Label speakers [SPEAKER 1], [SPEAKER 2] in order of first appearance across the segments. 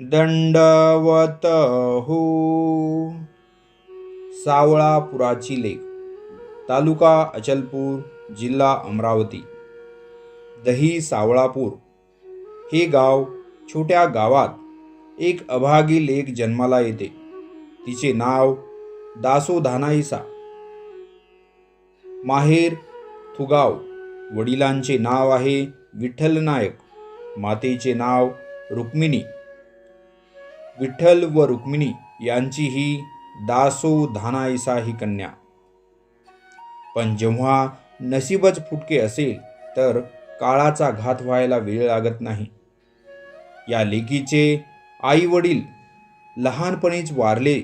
[SPEAKER 1] दंडवत हो सावळापुराची लेख तालुका अचलपूर जिल्हा अमरावती. दही सावळापूर हे गाव छोट्या गावात एक अभागी लेक जन्माला येते. तिचे नाव दासोधानाईसा. माहेर थुगाव. वडिलांचे नाव आहे विठ्ठल नायक मातेचे नाव रुक्मिणी. विठ्ठल व रुक्मिणी यांची ही दासो धानाईसा ही कन्या. पण जेव्हा नशीबच फुटके असेल तर काळाचा घात व्हायला वेळ लागत नाही. या लेकीचे आई वडील लहानपणीच वारले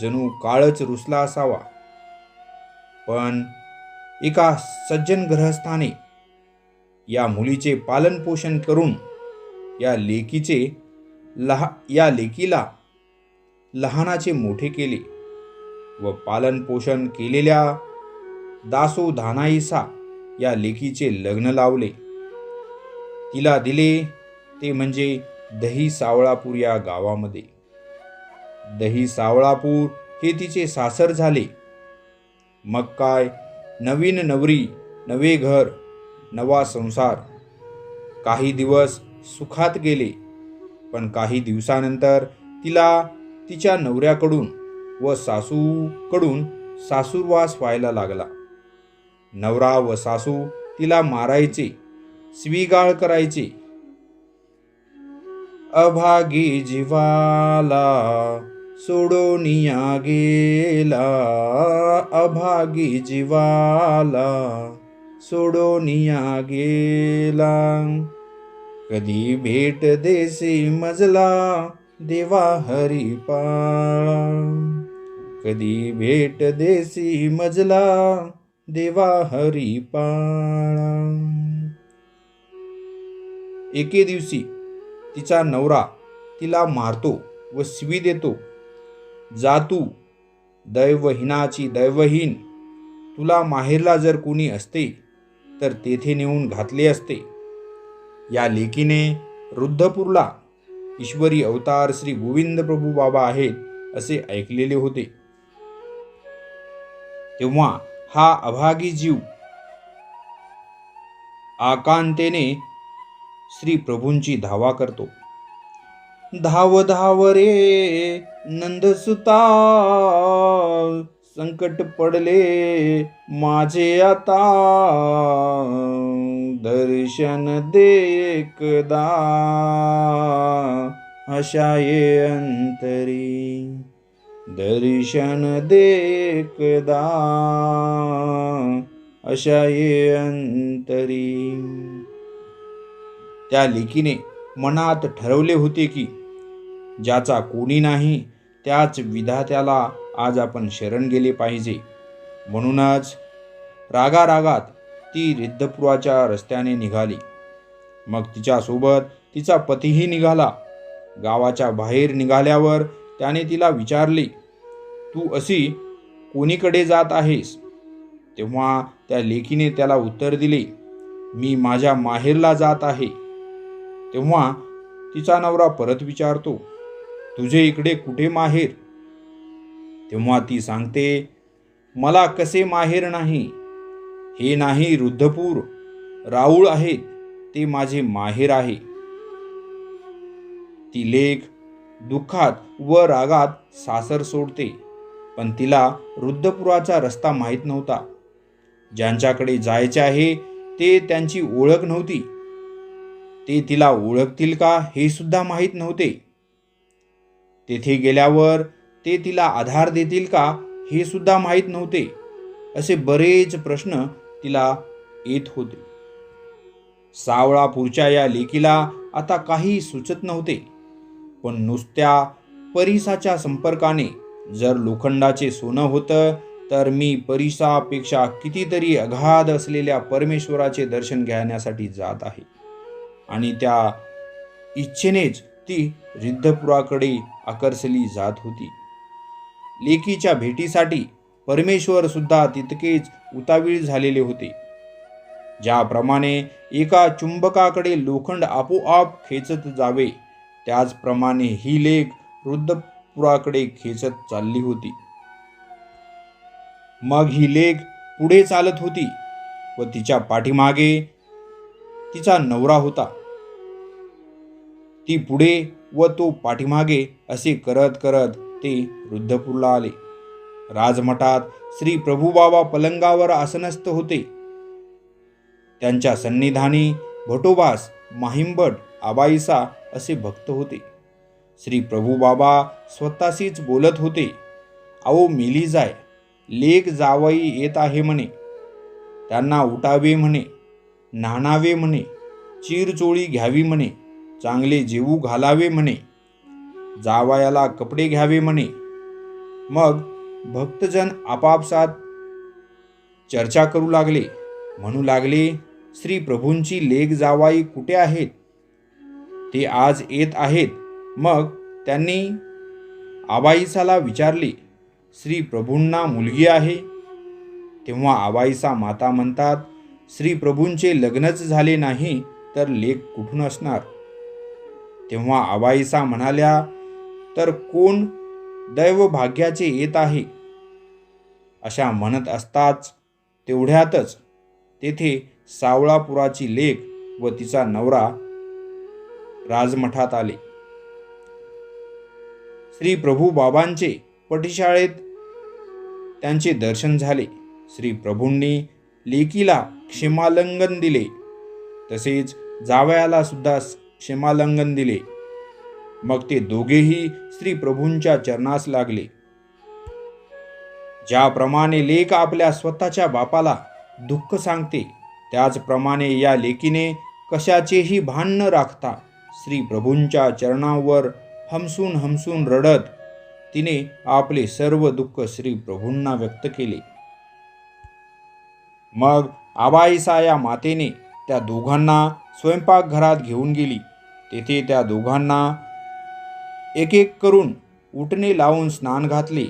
[SPEAKER 1] जणू काळच रुसला असावा. पण एका सज्जन ग्रहस्थाने या मुलीचे पालनपोषण करून या लेकीचे लहा या लेकीला लहानाचे मोठे केले व पालनपोषण केलेल्या दासो धानाईसा या लेकीचे लग्न लावले. तिला दिले ते म्हणजे दही सावळापूर या गावामध्ये. दही सावळापूर हे तिचे सासर झाले. मग काय? नवीन नवरी नवे घर नवा संसार. काही दिवस सुखात गेले. पण काही दिवसानंतर तिला तिच्या नवऱ्याकडून व सासूकडून सासूरवास व्हायला लागला. नवरा व सासू तिला मारायचे स्वीगाळ करायचे. अभागी जीवाला सोडोनिया गेला अभागी जीवाला सोडोनिया गेला. कधी भेट देसी मजला देवा हरिपाळा कधी भेट देसी मजला देवा हरिपाळा एके दिवशी तिचा नवरा तिला मारतो व शिवी देतो. जा तू दैवहीनाची दैवहीन तुला माहेरला जर कोणी असते तर तेथे नेऊन घातले असते. या लेखीने रुद्धपूरला ईश्वरी अवतार श्री गोविंद प्रभू बाबा आहेत असे ऐकलेले होते. तेव्हा हा अभागी जीव आकांतेने श्री प्रभूंची धावा करतो. धाव धाव रे नंदसुता संकट पडले माझे आता. दर्शन दे एकदा. अशा अंतरी. दर्शन दे एकदा. अशा अंतरी. त्या लेखीने मनात ठरवले होते की ज्याचा कोणी नाही त्याच विधात्याला आज आपण शरण गेले पाहिजे. म्हणूनच रागारागात ती रिद्धपुराच्या रस्त्याने निघाली. मग तिच्यासोबत तिचा पतीही निघाला. गावाच्या बाहेर निघाल्यावर त्याने तिला विचारले तू अशी कोणीकडे जात आहेस? तेव्हा त्या लेकीने त्याला उत्तर दिले मी माझ्या माहेरला जात आहे. तेव्हा तिचा नवरा परत विचारतो तुझे इकडे कुठे माहेर? तेव्हा ती सांगते मला कसे माहेर नाही? हे नाही रुद्धपूर. राऊळ आहेत ते माझे माहेर आहे. ती लेख दुःखात व रागात सासर सोडते पण तिला रुद्धपुराचा रस्ता माहीत नव्हता. ज्यांच्याकडे जायचे आहे ते त्यांची ओळख नव्हती. ते तिला ओळखतील का हे सुद्धा माहीत नव्हते. तेथे गेल्यावर ते तिला आधार देतील का हे सुद्धा माहीत नव्हते. असे बरेच प्रश्न तिला येत होते. सावळापूरच्या या लेकीला आता काही सुचत नव्हते. पण नुसत्या परिसाच्या संपर्काने जर लोखंडाचे सोनं होतं तर मी परिसापेक्षा कितीतरी अगाध असलेल्या परमेश्वराचे दर्शन घेण्यासाठी जात आहे. आणि त्या इच्छेनेच ती रिद्धपुराकडे आकर्षली जात होती. लेकीच्या भेटीसाठी परमेश्वर सुद्धा तितकेच उतावीळ झालेले होते. ज्याप्रमाणे एका चुंबकाकडे लोखंड आपोआप खेचत जावे त्याचप्रमाणे ही लेख वृद्धपुराकडे खेचत चालली होती. मग ही लेख पुढे चालत होती व तिच्या पाठीमागे तिचा नवरा होता. ती पुढे व तो पाठीमागे असे करत करत ते वृद्धपूरला आले. राजमठात श्री प्रभुबाबा पलंगावर आसनस्थ होते. त्यांच्या सन्निधानी भटोबास माहिंबट आबाईसा असे भक्त होते. श्री प्रभुबाबा स्वतःशीच बोलत होते अहो मिली जाय लेख जावई येत आहे म्हणे. त्यांना उठावे म्हणे नाणावे म्हणे चिरचोळी घ्यावी म्हणे चांगले जेवू घालावे म्हणे. जावयाला कपडे घ्यावे म्हणे. मग भक्तजन आपापसात चर्चा करू लागले. म्हणू लागले श्री प्रभूंची लेख जावाई कुठे आहेत? ते आज येत आहेत. मग त्यांनी आबाईसाला विचारले श्री प्रभूंना मुलगी आहे? तेव्हा आबाईसा माता म्हणतात श्री प्रभूंचे लग्नच झाले नाही तर लेख कुठून असणार? तेव्हा आबाईसा म्हणाल्या तर कोण दैव भाग्याचे येत आहे? अशा म्हणत असताच तेवढ्यातच तेथे सावळापुराची लेख व तिचा नवरा राजमठात आले. श्री प्रभू बाबांचे पटीशाळेत त्यांचे दर्शन झाले. श्री प्रभूंनी लेकीला क्षेमालंगन दिले. तसेच जावयाला सुद्धा क्षेमालंगन दिले. मग ते दोघेही श्री प्रभूंच्या चरणास लागले. ज्याप्रमाणे लेख आपल्या स्वतःच्या बापाला दुःख सांगते त्याचप्रमाणे या लेकीने कशाचेही भान न राखता श्री प्रभूंच्या चरणावर हमसून हमसून रडत तिने आपले सर्व दुःख श्री प्रभूंना व्यक्त केले. मग आबाईसा या मातेने त्या दोघांना स्वयंपाकघरात घेऊन गेली. तेथे त्या दोघांना एक एक करून उठणे लावून स्नान घातले.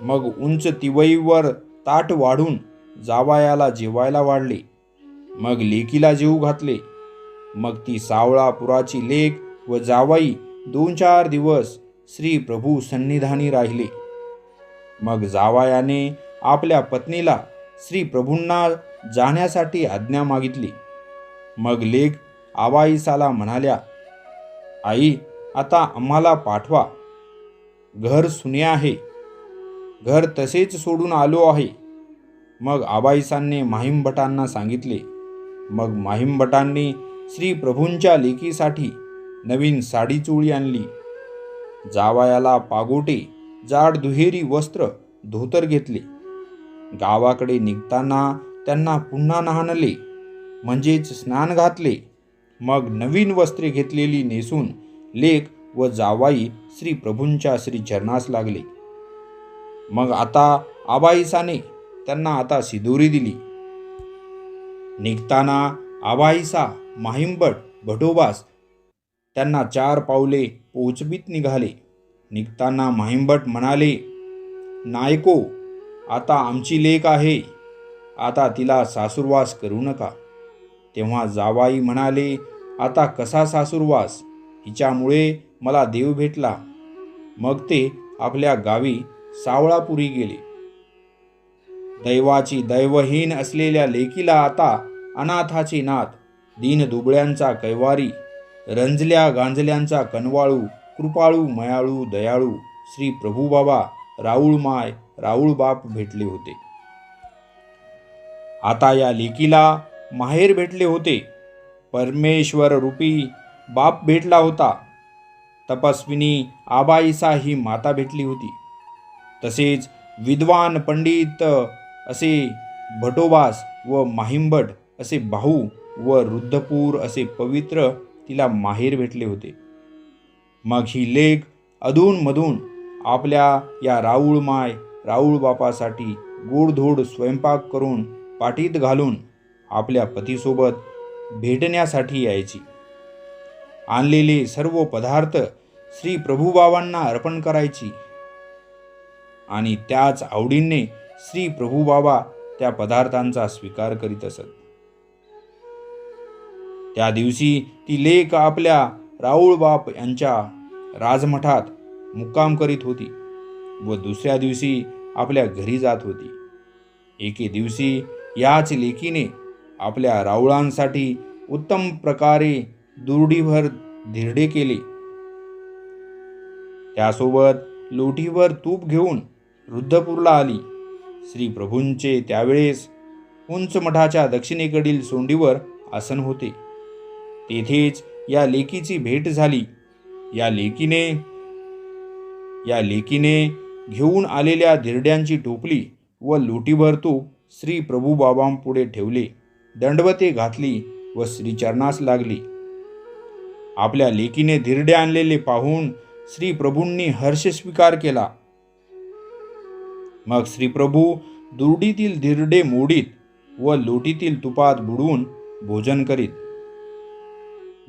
[SPEAKER 1] मग उंच तिवईवर ताट वाढून जावायाला जेवायला वाढले. मग लेकीला जेऊ घातले. मग ती सावळापुराची लेक व जावाई दोन चार दिवस श्री प्रभू सन्निधानी राहिले. मग जावायाने आपल्या पत्नीला श्री प्रभूंना जाण्यासाठी आज्ञा मागितली. मग लेख आवाईसाला म्हणाल्या आई आता आम्हाला पाठवा. घर सुने आहे. घर तसेच सोडून आलो आहे. मग आबाईसांनी माहीमभटांना सांगितले. मग माहीमभटांनी श्री प्रभूंच्या लेकीसाठी नवीन साडी चोळी आणली. जावायाला पागोटे जाड दुहेरी वस्त्र धोतर घेतले. गावाकडे निघताना त्यांना पुन्हा नहाणले. म्हणजेच स्नान घातले. मग नवीन वस्त्रे घेतलेली नेसून लेख व जावाई श्री प्रभूंच्या श्री चरणास लागले. मग आता आबाईसाने त्यांना आता सिदोरी दिली. निघताना आबाईसा माहिंबट भटोबास त्यांना चार पावले पोचबीत निघाले. निघताना माहिंबट म्हणाले नायको आता आमची लेक आहे. आता तिला सासूरवास करू नका. तेव्हा जावाई म्हणाले आता कसा सासूरवास? हिच्यामुळे मला देव भेटला. मग ते आपल्या गावी सावळापुरी गेले. दैवाची दैवहीन असलेल्या लेकीला आता अनाथाची नाथ दीन दुबळ्यांचा कैवारी रंजल्या गांजल्यांचा कनवाळू कृपाळू मयाळू दयाळू श्री प्रभुबाबा राऊळमाय राऊळबाप भेटले होते. आता या लेकीला माहेर भेटले होते. परमेश्वर रूपी बाप भेटला होता. तपस्विनी आबाईसा ही माता भेटली होती. तसेच विद्वान पंडित असे भटोबास व माहिंबट असे भाऊ व रुद्धपूर असे पवित्र तिला माहेर भेटले होते. मग ही लेख अधूनमधून आपल्या या राऊळमाय राऊळ बापासाठी गोडधोड स्वयंपाक करून पाठीत घालून आपल्या पतीसोबत भेटण्यासाठी यायची. आणलेले सर्व पदार्थ श्री प्रभुबाबांना अर्पण करायची. आणि त्याच आवडीने श्री प्रभूबाबा त्या पदार्थांचा स्वीकार करीत असत. त्या दिवशी ती लेख आपल्या राऊळ बाप यांच्या राजमठात मुक्काम करीत होती व दुसऱ्या दिवशी आपल्या घरी जात होती. एके दिवशी याच लेकीने आपल्या राऊळांसाठी उत्तम प्रकारे दुर्डीभर धिरडे केले. त्यासोबत लोटीवर तूप घेऊन रुद्धपूरला आली. श्री प्रभूंचे त्यावेळेस उंच मठाच्या दक्षिणेकडील सोंडीवर आसन होते. तेथेच या लेकीची भेट झाली. या लेकीने या लेकीने घेऊन आलेल्या धिरड्यांची टोपली व लोटीभर तूप श्री प्रभू बाबांपुढे ठेवले. दंडवते घातली व श्रीचरणास लागली. आपल्या लेकीने धिरडे आणलेले पाहून श्री प्रभूंनी हर्ष स्वीकार केला. मग श्रीप्रभू दुर्डीतील धिरडे मोडीत व लोटीतील तुपात बुडवून भोजन करीत.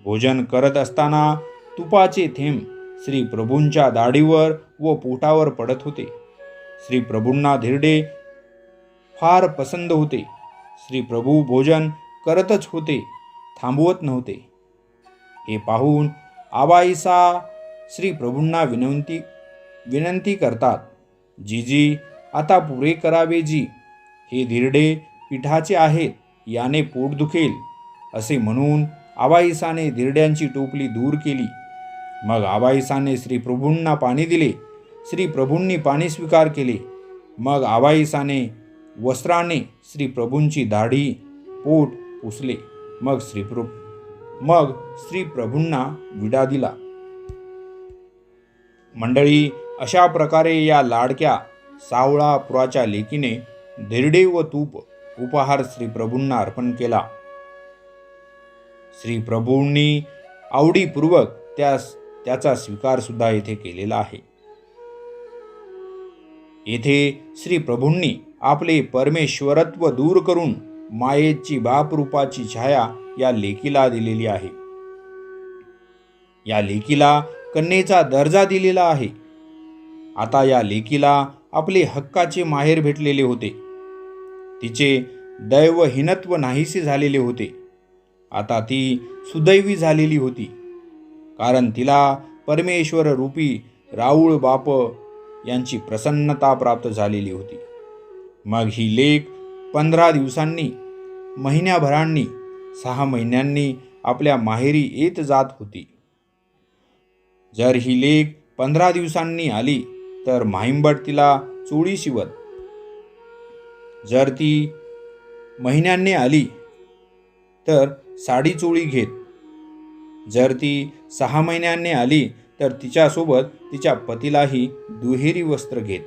[SPEAKER 1] भोजन करत असताना तुपाचे थेंब श्री प्रभूंच्या दाढीवर व पोटावर पडत होते. श्री प्रभूंना धिरडे फार पसंद होते. श्री प्रभू भोजन करतच होते थांबवत नव्हते. हे पाहून आबाईसा श्री प्रभूंना विनंती विनंती करतात जीजी आता पुरे करावे जी हे धिरडे पिठाचे आहेत याने पोट दुखेल असे म्हणून आबाईसाने धिरड्यांची टोपली दूर केली. मग आबाईसाने श्रीप्रभूंना पाणी दिले श्रीप्रभूंनी पाणी स्वीकार केले. मग आबाईसाने वस्त्राने श्रीप्रभूंची दाढी पोट पुसले. मग श्रीप्रभू मग श्री प्रभूंना विडा दिला. मंडळी अशा प्रकारे या लाडक्या सावळापुराच्या लेकीने धिरडे व तूप उपहार श्री प्रभूंना अर्पण केला. श्री प्रभूंनी आवडीपूर्वक त्यास त्याचा स्वीकार सुद्धा येथे केलेला आहे. येथे श्री प्रभूंनी आपले परमेश्वरत्व दूर करून मायेची बापरूपाची छाया या लेकीला दिलेली आहे. या लेकीला कन्येचा दर्जा दिलेला आहे. आता या लेकीला आपले हक्काचे माहेर भेटलेले होते. तिचे दैवहीनत्व नाहीसे झालेले होते. आता ती सुदैवी झालेली होती. कारण तिला परमेश्वर रूपी राऊळ बाप यांची प्रसन्नता प्राप्त झालेली होती. मग ही लेख पंधरा दिवसांनी महिन्याभरांनी सहा महिन्यांनी आपल्या माहेरी येत जात होती. जर ही लेख पंधरा दिवसांनी आली तर माहिंबट तिला चोळी शिवत. जर ती महिन्यांनी आली तर साडी चोळी घेत. जर ती सहा महिन्यांनी आली तर तिच्यासोबत तिच्या पतीलाही दुहेरी वस्त्र घेत.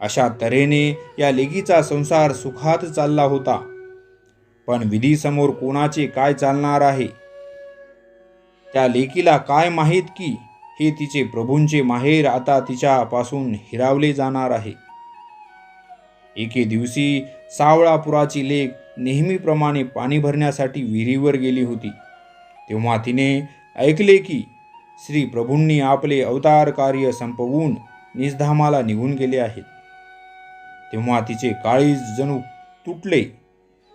[SPEAKER 1] अशा तऱ्हेने या लेगीचा संसार सुखात चालला होता. पण विधीसमोर कोणाचे काय चालणार आहे? त्या लेकीला काय माहीत की हे तिचे प्रभूंचे माहेर आता तिच्यापासून हिरावले जाणार आहे. एके दिवशी सावळापुराची लेक नेहमीप्रमाणे पाणी भरण्यासाठी विहिरीवर गेली होती. तेव्हा तिने ऐकले की श्री प्रभूंनी आपले अवतार कार्य संपवून निजधामाला निघून गेले आहेत. तेव्हा तिचे काळीज जणू तुटले.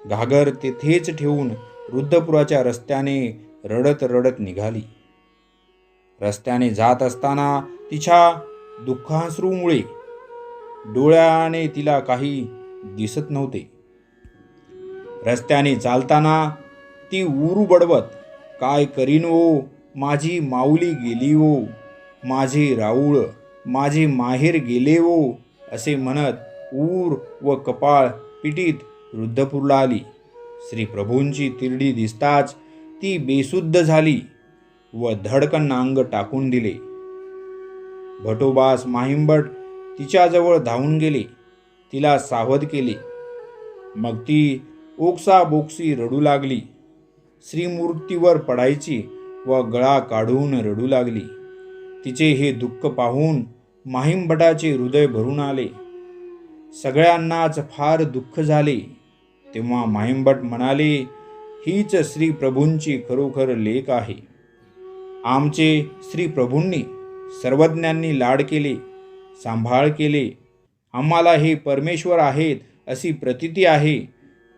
[SPEAKER 1] घागर तेथेच ठेवून वृद्धपुराच्या रस्त्याने रडत रडत निघाली. रस्त्याने जात असताना तिच्या दुःखाश्रूमुळे डोळ्याने तिला काही दिसत नव्हते. रस्त्याने चालताना ती उरू बडवत काय करीन ओ? माझी माऊली गेली ओ. माझे राऊळ माझे माहेर गेले ओ असे म्हणत ऊर व कपाळ पिटीत रुद्धपूरला आली. श्री प्रभूंची तिरडी दिसताच ती बेशुद्ध झाली व धडकन अंग टाकून दिले. भटोबास माहिंबट तिच्याजवळ धावून गेले. तिला सावध केले. मग ती ओक्सा बोक्सी रडू लागली. श्रीमूर्तीवर पडायची व गळा काढून रडू लागली. तिचे हे दुःख पाहून माहिमभटाचे हृदय भरून आले. सगळ्यांनाच फार दुःख झाले. तेव्हा माहिमभट म्हणाले हीच श्री प्रभूंची खरोखर लेख आहे. आमचे श्री प्रभूंनी सर्वज्ञांनी लाड केले सांभाळ केले. आम्हाला हे परमेश्वर आहेत अशी प्रतीती आहे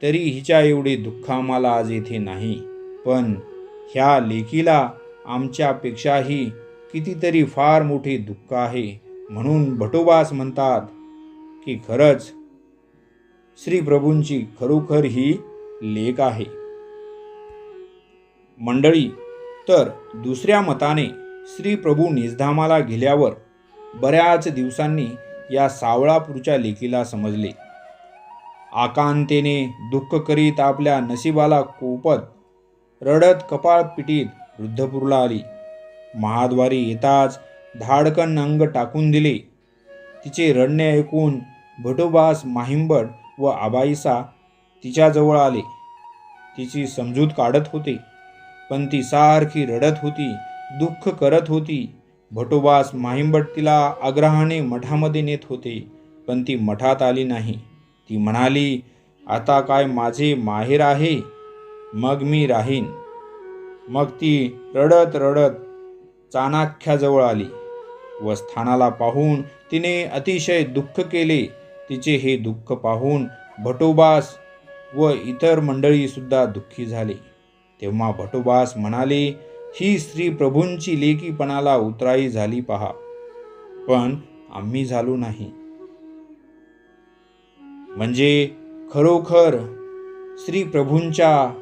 [SPEAKER 1] तरी हिच्या एवढे दुःख आम्हाला आज येथे नाही. पण ह्या लेखीला आमच्यापेक्षाही कितीतरी फार मोठे दुःख आहे म्हणून भटोबास म्हणतात की खरंच श्रीप्रभूंची खरोखर ही लेख आहे. मंडळी तर दुसऱ्या मताने श्रीप्रभू निजधामाला गेल्यावर बऱ्याच दिवसांनी या सावळापूरच्या लेकीला समजले. आकांतेने दुःख करीत आपल्या नशिबाला कोपत रडत कपाळ पिटीत वृद्धपूरला आली. महाद्वारी येताच धाडकन अंग टाकून दिले. तिचे रडणे ऐकून भटोबास माहिंबड व आबाईसा तिच्याजवळ आले. तिची समजूत काढत होते. पण ती सारखी रडत होती दुःख करत होती. भटोबास माहिंबट तिला आग्रहाने मठामध्ये नेत होते पण ती मठात आली नाही. ती म्हणाली आता काय माझे माहेर आहे? मग मी राहीन. मग ती रडत रडत चाणाख्याजवळ आली व स्थानाला पाहून तिने अतिशय दुःख केले. तिचे हे दुःख पाहून भटोबास व इतर मंडळी सुद्धा दुःखी झाले. तेव्हा भटोबास म्हणाले ही स्त्री प्रभूंची लेकीपणाला उतराई झाली पहा. पण आम्ही झालो नाही. म्हणजे खरोखर श्री प्रभूंच्या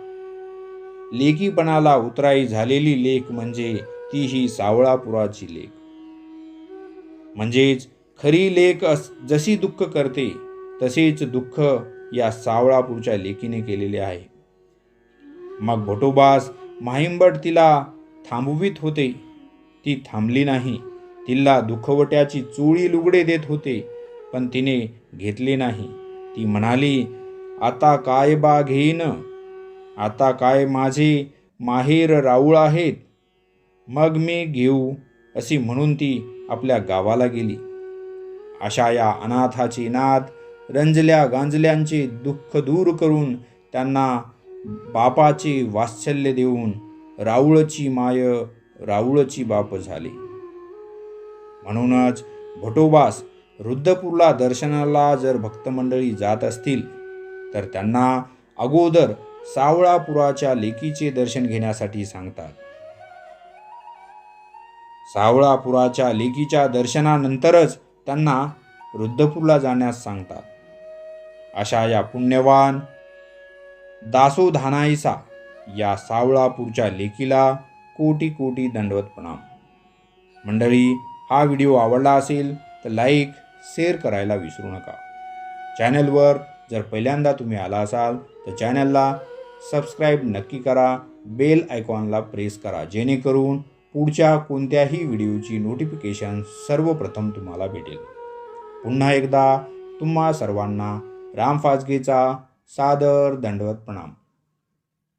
[SPEAKER 1] लेकीपणाला उतराई झालेली लेख म्हणजे ती ही सावळापुराची लेख. म्हणजेच खरी लेख अस जशी दुःख करते तसेच दुःख या सावळापूरच्या लेकीने केलेले आहे. मग भटोबास माहिंबट तिला थांबवित होते. ती थांबली नाही. तिला दुखवट्याची चोळी लुगडे देत होते पण तिने घेतले नाही. ती म्हणाली आता काय बा घेईन? आता काय माझे माहेर राऊळ आहेत? मग मी घेऊ अशी म्हणून ती आपल्या गावाला गेली. अशा या अनाथाचे नात रंजल्या गांजल्यांचे दुःख दूर करून त्यांना बापाचे वात्सल्य देऊन राऊळची माय राऊळची बाप झाले. म्हणूनच भटोबास रुद्रपूरला दर्शनाला जर भक्तमंडळी जात असतील तर त्यांना अगोदर सावळापुराच्या लेकीचे दर्शन घेण्यासाठी सांगतात. सावळापुराच्या लेकीच्या दर्शनानंतरच त्यांना रुद्रपूरला जाण्यास सांगतात. अशा या पुण्यवान दासोधानाईसा या सावळापूरच्या लेकीला कोटी कोटी दंडवत प्रणाम. मंडळी हा व्हिडिओ आवडला असेल तर लाईक शेअर करायला विसरू नका. चॅनलवर जर पहिल्यांदा तुम्ही आला असाल तर चॅनलला सबस्क्राईब नक्की करा बेल आयकॉनला प्रेस करा जेणेकरून पुढच्या कोणत्याही व्हिडिओची नोटिफिकेशन सर्वप्रथम तुम्हाला भेटेल. पुन्हा एकदा तुम्हा सर्वांना राम फाजगेचा सादर दंडवत प्रणाम.